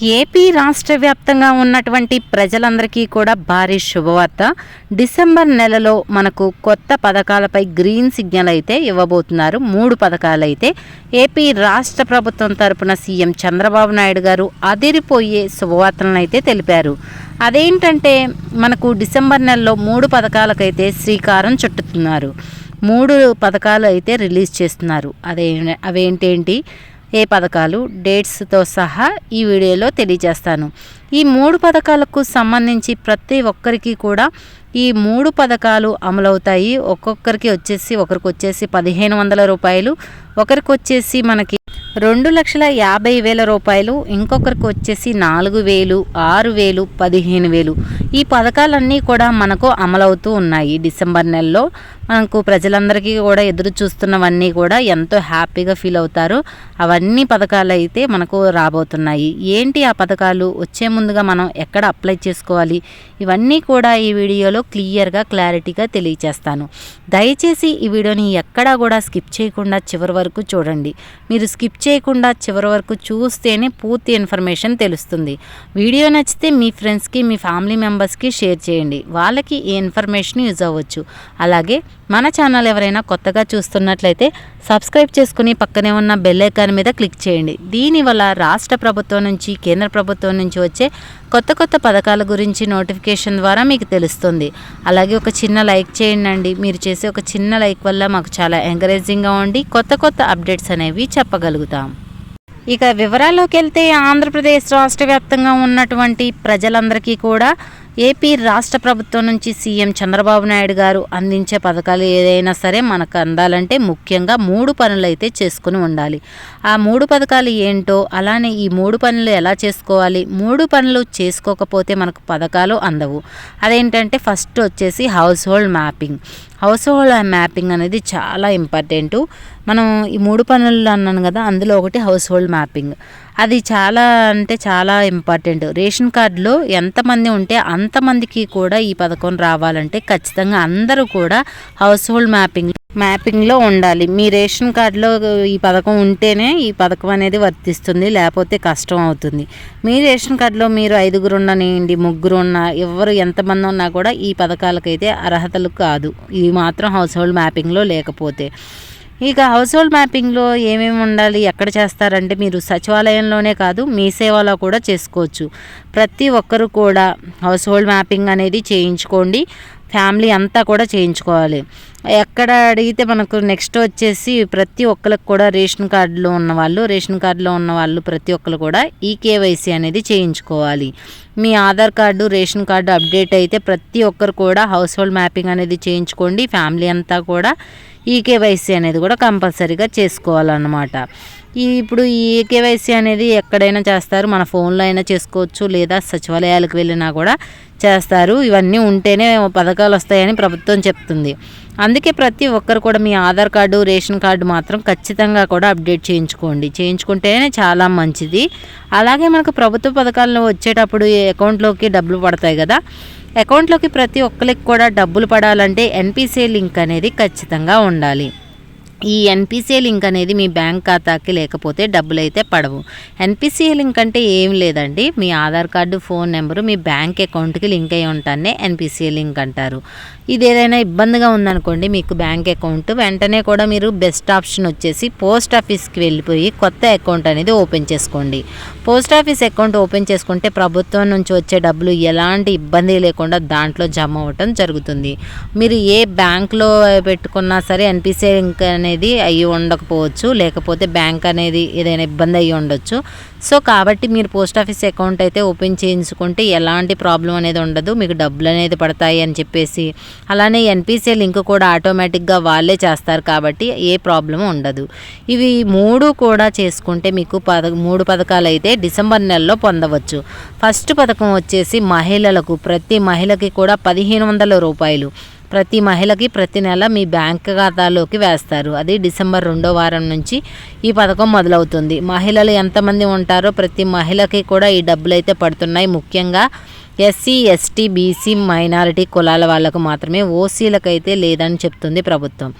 AP రాష్ట్ర వ్యాప్తంగా ఉన్నటువంటి ప్రజలందరికీ కూడా భారీ శుభవార్త. డిసెంబర్ నెలలో మనకు కొత్త పథకాలపై గ్రీన్ సిగ్నల్ అయితే ఇవ్వబోతున్నారు. మూడు పథకాలు అయితే ఏపీ రాష్ట్ర ప్రభుత్వం తరపున సీఎం చంద్రబాబు నాయుడు గారు అదిరిపోయే శుభవార్తలను అయితే తెలిపారు. అదేంటంటే మనకు డిసెంబర్ నెలలో మూడు పథకాలకైతే శ్రీకారం చుట్టుతున్నారు. మూడు పథకాలు అయితే రిలీజ్ చేస్తున్నారు. అదే అవేంటేంటి? ఏ పథకాలు డేట్స్తో సహా ఈ వీడియోలో తెలియజేస్తాను. ఈ మూడు పథకాలకు సంబంధించి ప్రతి ఒక్కరికి కూడా ఈ మూడు పథకాలు అమలవుతాయి. ఒక్కొక్కరికి వచ్చేసి ఒకరికి వచ్చేసి పదిహేను వందల రూపాయలు ఒకరికి వచ్చేసి మనకి రెండు లక్షల యాభై వేల రూపాయలు ఇంకొకరికి వచ్చేసి నాలుగు వేలు ఆరు వేలు పదిహేను వేలు. ఈ పథకాలన్నీ కూడా మనకు అమలవుతూ ఉన్నాయి. డిసెంబర్ నెలలో మనకు ప్రజలందరికీ కూడా ఎదురు చూస్తున్నవన్నీ కూడా ఎంతో హ్యాపీగా ఫీల్ అవుతారు. అవన్నీ పథకాలు అయితే మనకు రాబోతున్నాయి. ఏంటి ఆ పథకాలు? వచ్చే ముందుగా మనం ఎక్కడ అప్లై చేసుకోవాలి? ఇవన్నీ కూడా ఈ వీడియోలో క్లియర్గా క్లారిటీగా తెలియచేస్తాను. దయచేసి ఈ వీడియోని ఎక్కడా కూడా స్కిప్ చేయకుండా చివరి వరకు చూడండి. మీరు స్కిప్ చేయకుండా చివరి వరకు చూస్తేనే పూర్తి ఇన్ఫర్మేషన్ తెలుస్తుంది. వీడియో నచ్చితే మీ ఫ్రెండ్స్కి మీ ఫ్యామిలీ మెంబర్స్కి షేర్ చేయండి. వాళ్ళకి ఈ ఇన్ఫర్మేషన్ యూజ్ అవ్వచ్చు. అలాగే మన ఛానల్ ఎవరైనా కొత్తగా చూస్తున్నట్లయితే సబ్స్క్రైబ్ చేసుకుని పక్కనే ఉన్న బెల్ ఐకాన్ మీద క్లిక్ చేయండి. దీనివల్ల రాష్ట్ర ప్రభుత్వం నుంచి కేంద్ర ప్రభుత్వం నుంచి వచ్చే కొత్త కొత్త పథకాల గురించి నోటిఫికేషన్ ద్వారా మీకు తెలుస్తుంది. అలాగే ఒక చిన్న లైక్ చేయండి మీరు చేసే ఒక చిన్న లైక్ వల్ల మాకు చాలా ఎంకరేజింగ్గా ఉండి కొత్త కొత్త అప్డేట్స్ అనేవి చెప్పగలుగుతాం. ఇక వివరాల్లోకి వెళ్తే ఆంధ్రప్రదేశ్ రాష్ట్ర వ్యాప్తంగా ఉన్నటువంటి ప్రజలందరికీ కూడా ఏపీ రాష్ట్ర ప్రభుత్వం నుంచి సీఎం చంద్రబాబు నాయుడు గారు అందించే పథకాలు ఏదైనా సరే మనకు అందాలంటే ముఖ్యంగా మూడు పనులు అయితే చేసుకుని ఉండాలి. ఆ మూడు పథకాలు ఏంటో అలానే ఈ మూడు పనులు ఎలా చేసుకోవాలి మూడు పనులు చేసుకోకపోతే మనకు పథకాలు అందవు. అదేంటంటే ఫస్ట్ వచ్చేసి household mapping household mapping అనేది చాలా ఇంపార్టెంట్. మనం ఈ మూడు పనులు అన్నాను కదా అందులో ఒకటి హౌస్ హోల్డ్ మ్యాపింగ్. అది చాలా అంటే చాలా ఇంపార్టెంట్. రేషన్ కార్డులో ఎంతమంది ఉంటే అంతమందికి కూడా ఈ పథకం రావాలంటే ఖచ్చితంగా అందరూ కూడా హౌస్ హోల్డ్ మ్యాపింగ్ మ్యాపింగ్లో ఉండాలి. మీ రేషన్ కార్డులో ఈ పథకం ఉంటేనే ఈ పథకం అనేది వర్తిస్తుంది లేకపోతే కష్టం అవుతుంది. మీ రేషన్ కార్డులో మీరు ఐదుగురు ఉండనియండి ముగ్గురు ఉన్నా ఎవరు ఎంతమంది ఉన్నా కూడా ఈ పథకాలకైతే అర్హతలు కాదు. ఇవి మాత్రం హౌస్ హోల్డ్ మ్యాపింగ్లో లేకపోతే. ఇక హౌస్ హోల్డ్ మ్యాపింగ్లో ఏమేమి ఉండాలి ఎక్కడ చేస్తారంటే మీరు సచివాలయంలోనే కాదు మీ సేవలో కూడా చేసుకోవచ్చు. ప్రతి ఒక్కరు కూడా హౌస్ హోల్డ్ మ్యాపింగ్ అనేది చేయించుకోండి. ఫ్యామిలీ అంతా కూడా చేయించుకోవాలి. ఎక్కడ అడిగితే మనకు నెక్స్ట్ వచ్చేసి ప్రతి ఒక్కరికి కూడా రేషన్ కార్డులో ఉన్న వాళ్ళు రేషన్ కార్డులో ఉన్న వాళ్ళు ప్రతి ఒక్కరు కూడా ఈ కేవైసీ అనేది చేయించుకోవాలి. మీ Aadhaar card ration card update అయితే ప్రతి ఒక్కరు కూడా హౌస్ హోల్డ్ మ్యాపింగ్ అనేది చేయించుకోండి. ఫ్యామిలీ అంతా కూడా ఈ కేవైసీ అనేది కూడా కంపల్సరీగా చేసుకోవాలన్నమాట. ఈ ఇప్పుడు ఈ కేవైసీ అనేది ఎక్కడైనా చేస్తారు మన ఫోన్లో అయినా చేసుకోవచ్చు లేదా సచివాలయాలకు వెళ్ళినా కూడా చేస్తారు. ఇవన్నీ ఉంటేనే పథకాలు వస్తాయని ప్రభుత్వం చెప్తుంది. అందుకే ప్రతి ఒక్కరు కూడా మీ ఆధార్ కార్డు రేషన్ కార్డు మాత్రం ఖచ్చితంగా కూడా అప్డేట్ చేయించుకోండి. చేయించుకుంటేనే చాలా మంచిది. అలాగే మనకు ప్రభుత్వ పథకాలను వచ్చేటప్పుడు అకౌంట్లోకి డబ్బులు పడతాయి కదా. అకౌంట్లోకి ప్రతి ఒక్కరికి కూడా డబ్బులు పడాలంటే ఎన్పిసిఐ లింక్ అనేది ఖచ్చితంగా ఉండాలి. ఈ ఎన్పిసిఐ లింక్ అనేది మీ బ్యాంక్ ఖాతాకి లేకపోతే డబ్బులు అయితే పడవు ఎన్పిసిఐ లింక్ అంటే ఏం లేదండి. మీ ఆధార్ కార్డు ఫోన్ నెంబరు మీ బ్యాంక్ అకౌంట్కి లింక్ అయి ఉంటానే ఎన్పిసిఐ లింక్ అంటారు. ఇది ఏదైనా ఇబ్బందిగా ఉందనుకోండి మీకు బ్యాంక్ అకౌంట్ వెంటనే కూడా మీరు బెస్ట్ ఆప్షన్ వచ్చేసి పోస్ట్ ఆఫీస్కి వెళ్ళిపోయి కొత్త అకౌంట్ అనేది ఓపెన్ చేసుకోండి. పోస్ట్ ఆఫీస్ అకౌంట్ ఓపెన్ చేసుకుంటే ప్రభుత్వం నుంచి వచ్చే డబ్బులు ఎలాంటి ఇబ్బంది లేకుండా దాంట్లో జమ అవ్వటం జరుగుతుంది. మీరు ఏ బ్యాంక్లో పెట్టుకున్నా సరే ఎన్పిసిఐ లింక్ అనేది అనేది అయ్యి ఉండకపోవచ్చు. లేకపోతే బ్యాంక్ అనేది ఏదైనా ఇబ్బంది అయ్యి ఉండొచ్చు. సో కాబట్టి మీరు పోస్ట్ ఆఫీస్ అకౌంట్ అయితే ఓపెన్ చేయించుకుంటే ఎలాంటి ప్రాబ్లం అనేది ఉండదు. మీకు డబ్బులు అనేది పడతాయి అని చెప్పేసి. అలానే ఎన్పిసిఐ లింక్ కూడా ఆటోమేటిక్గా వాళ్ళే చేస్తారు కాబట్టి ఏ ప్రాబ్లం ఉండదు. ఇవి మూడు కూడా చేసుకుంటే మీకు పద మూడు పథకాలు అయితే డిసెంబర్ నెలలో పొందవచ్చు. ఫస్ట్ పథకం వచ్చేసి మహిళలకు ప్రతి మహిళకి కూడా పదిహేను వందల రూపాయలు. ప్రతి మహిళకి ప్రతి నెల మీ బ్యాంక్ ఖాతాలోకి వేస్తారు. అది డిసెంబర్ రెండో వారం నుంచి ఈ పథకం మొదలవుతుంది. మహిళలు ఎంతమంది ఉంటారో ప్రతి మహిళకి కూడా ఈ డబ్బులు అయితే పడుతున్నాయి. ముఖ్యంగా ఎస్సీ ఎస్టీ బీసీ మైనారిటీ కులాల వాళ్ళకు మాత్రమే ఓసీలకు అయితే లేదని చెప్తుంది ప్రభుత్వం.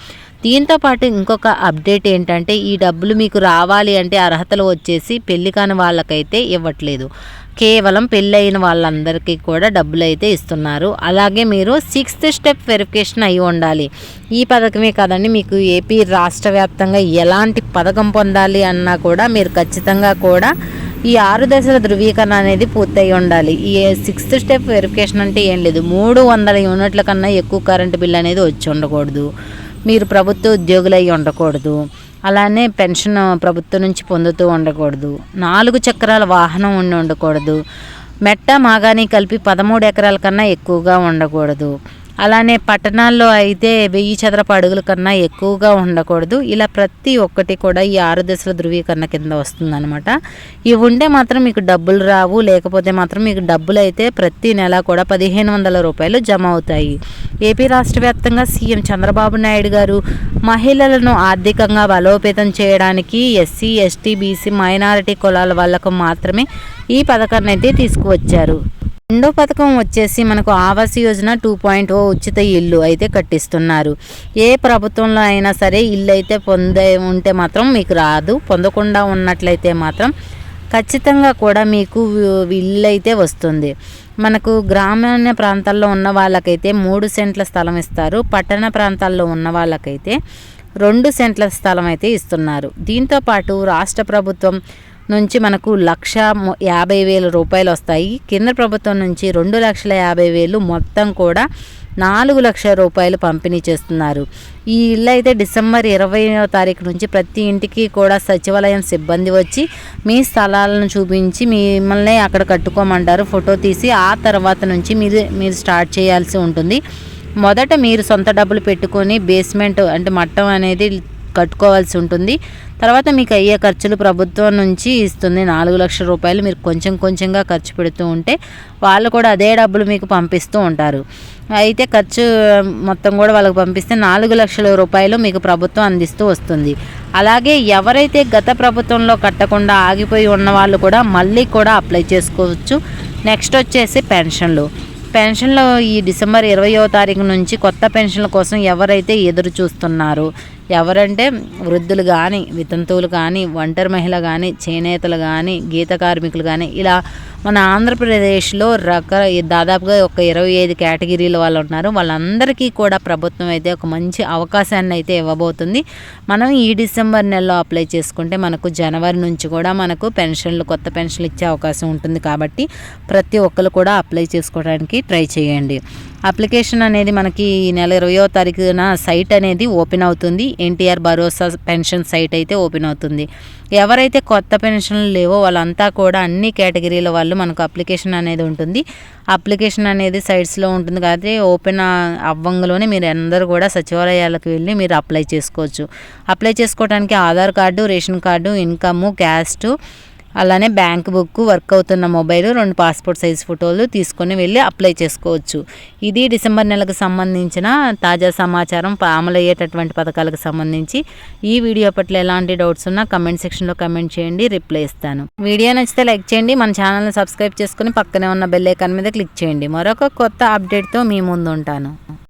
దీంతో పాటు ఇంకొక అప్డేట్ ఏంటంటే ఈ డబ్బులు మీకు రావాలి అంటే అర్హతలు వచ్చేసి పెళ్ళి కాని వాళ్ళకైతే ఇవ్వట్లేదు. కేవలం పెళ్ళైన వాళ్ళందరికీ కూడా డబ్బులు అయితే ఇస్తున్నారు. అలాగే మీరు సిక్స్త్ స్టెప్ వెరిఫికేషన్ అయి ఉండాలి. ఈ పథకమే కాదండి మీకు ఏపీ రాష్ట్ర వ్యాప్తంగా ఎలాంటి పథకం పొందాలి అన్నా కూడా మీరు ఖచ్చితంగా కూడా ఈ ఆరు దశల ధృవీకరణ అనేది పూర్తయి ఉండాలి. ఈ సిక్స్త్ స్టెప్ వెరిఫికేషన్ అంటే ఏం లేదు. మూడు వందల యూనిట్ల కన్నా ఎక్కువ కరెంటు బిల్ అనేది వచ్చి ఉండకూడదు. మీరు ప్రభుత్వ ఉద్యోగులు అయి ఉండకూడదు. అలానే పెన్షన్ ప్రభుత్వం నుంచి పొందుతూ ఉండకూడదు. నాలుగు చక్రాల వాహనం ఉండి ఉండకూడదు. మెట్ట మాగాని కలిపి పదమూడు ఎకరాల కన్నా ఎక్కువగా ఉండకూడదు. అలానే పట్టణాల్లో అయితే వెయ్యి చదరపు అడుగుల కన్నా ఎక్కువగా ఉండకూడదు. ఇలా ప్రతి ఒక్కటి కూడా ఈ ఆరు దశల ధృవీకరణ కింద వస్తుందన్నమాట. ఇవి ఉంటే మాత్రం మీకు డబ్బులు రావు లేకపోతే మాత్రం మీకు డబ్బులు అయితే ప్రతి నెల కూడా పదిహేను వందల రూపాయలు జమ అవుతాయి. ఏపీ రాష్ట్ర వ్యాప్తంగా సీఎం చంద్రబాబు నాయుడు గారు మహిళలను ఆర్థికంగా బలోపేతం చేయడానికి ఎస్సీ ఎస్టీ బీసీ మైనారిటీ కులాల వాళ్ళకు మాత్రమే ఈ పథకాన్ని అయితే తీసుకువచ్చారు. రెండో పథకం వచ్చేసి మనకు Awas Yojana two point O ఉచిత ఇల్లు అయితే కట్టిస్తున్నారు. ఏ ప్రభుత్వంలో అయినా సరే ఇల్లు అయితే పొందే ఉంటే మాత్రం మీకు రాదు. పొందకుండా ఉన్నట్లయితే మాత్రం ఖచ్చితంగా కూడా మీకు ఇల్లు అయితే వస్తుంది. మనకు గ్రామీణ ప్రాంతాల్లో ఉన్న వాళ్ళకైతే మూడు సెంట్ల స్థలం ఇస్తారు. పట్టణ ప్రాంతాల్లో ఉన్న వాళ్ళకైతే రెండు సెంట్ల స్థలం అయితే ఇస్తున్నారు. దీంతోపాటు రాష్ట్ర ప్రభుత్వం నుంచి మనకు లక్ష యాభై వేల రూపాయలు వస్తాయి. కేంద్ర ప్రభుత్వం నుంచి రెండు లక్షల యాభై వేలు మొత్తం కూడా నాలుగు లక్షల రూపాయలు పంపిణీ చేస్తున్నారు. ఈ ఇల్లు అయితే డిసెంబర్ ఇరవైవ తారీఖు నుంచి ప్రతి ఇంటికి కూడా సచివాలయం సిబ్బంది వచ్చి మీ స్థలాలను చూపించి మిమ్మల్ని అక్కడ కట్టుకోమంటారు. ఫోటో తీసి ఆ తర్వాత నుంచి మీరు మీరు స్టార్ట్ చేయాల్సి ఉంటుంది. మొదట మీరు సొంత డబ్బులు పెట్టుకొని బేస్మెంట్ అంటే మట్టం అనేది కట్టుకోవాల్సి ఉంటుంది. తర్వాత మీకు అయ్యే ఖర్చులు ప్రభుత్వం నుంచి ఇస్తుంది. నాలుగు లక్షల రూపాయలు మీరు కొంచెం కొంచెంగా ఖర్చు పెడుతూ ఉంటే వాళ్ళు కూడా అదే డబ్బులు మీకు పంపిస్తూ ఉంటారు. అయితే ఖర్చు మొత్తం కూడా వాళ్ళకి పంపిస్తే నాలుగు లక్షల రూపాయలు మీకు ప్రభుత్వం అందిస్తూ వస్తుంది. అలాగే ఎవరైతే గత ప్రభుత్వంలో కట్టకుండా ఆగిపోయి ఉన్న వాళ్ళు కూడా మళ్ళీ కూడా అప్లై చేసుకోవచ్చు. నెక్స్ట్ వచ్చేసి పెన్షన్లు. పెన్షన్లో ఈ డిసెంబర్ ఇరవయో తారీఖు నుంచి కొత్త పెన్షన్ల కోసం ఎవరైతే ఎదురు చూస్తున్నారో ఎవరంటే వృద్ధులు కానీ వితంతువులు కానీ ఒంటరి మహిళ కానీ చేనేతలు కానీ గీత కార్మికులు కానీ ఇలా మన ఆంధ్రప్రదేశ్లో రక దాదాపుగా ఒక ఇరవై ఐదు కేటగిరీల వాళ్ళు ఉన్నారు. వాళ్ళందరికీ కూడా ప్రభుత్వం అయితే ఒక మంచి అవకాశాన్ని అయితే ఇవ్వబోతుంది. మనం ఈ డిసెంబర్ నెలలో అప్లై చేసుకుంటే మనకు జనవరి నుంచి కూడా మనకు పెన్షన్లు కొత్త పెన్షన్లు ఇచ్చే అవకాశం ఉంటుంది కాబట్టి ప్రతి ఒక్కరు కూడా అప్లై చేసుకోవడానికి ట్రై చేయండి. అప్లికేషన్ అనేది మనకి ఈ నెల ఇరవయో తారీఖున సైట్ అనేది ఓపెన్ అవుతుంది. ఎన్టీఆర్ భరోసా పెన్షన్ సైట్ అయితే ఓపెన్ అవుతుంది. ఎవరైతే కొత్త పెన్షన్లు లేవో వాళ్ళంతా కూడా అన్ని కేటగిరీల వాళ్ళు మనకు అప్లికేషన్ అనేది ఉంటుంది. అప్లికేషన్ అనేది సైట్స్లో ఉంటుంది. కాబట్టి ఓపెన్ అవ్వంగలోనే మీరు అందరూ కూడా సచివాలయాలకు వెళ్ళి మీరు అప్లై చేసుకోవచ్చు. అప్లై చేసుకోవడానికి Aadhaar card ration card income caste అలానే బ్యాంక్ బుక్ వర్క్ అవుతున్న మొబైల్ రెండు పాస్పోర్ట్ సైజ్ ఫోటోలు తీసుకొని వెళ్ళి అప్లై చేసుకోవచ్చు. ఇది డిసెంబర్ నెలకు సంబంధించిన తాజా సమాచారం. అమలయ్యేటటువంటి పథకాలకు సంబంధించి ఈ వీడియో పట్ల ఎలాంటి డౌట్స్ ఉన్నా కమెంట్ సెక్షన్లో కమెంట్ చేయండి రిప్లై ఇస్తాను. వీడియో నచ్చితే లైక్ చేయండి మన ఛానల్ని సబ్స్క్రైబ్ చేసుకుని పక్కనే ఉన్న బెల్ ఐకాన్ మీద క్లిక్ చేయండి. మరొక కొత్త అప్డేట్తో మీ ముందు ఉంటాను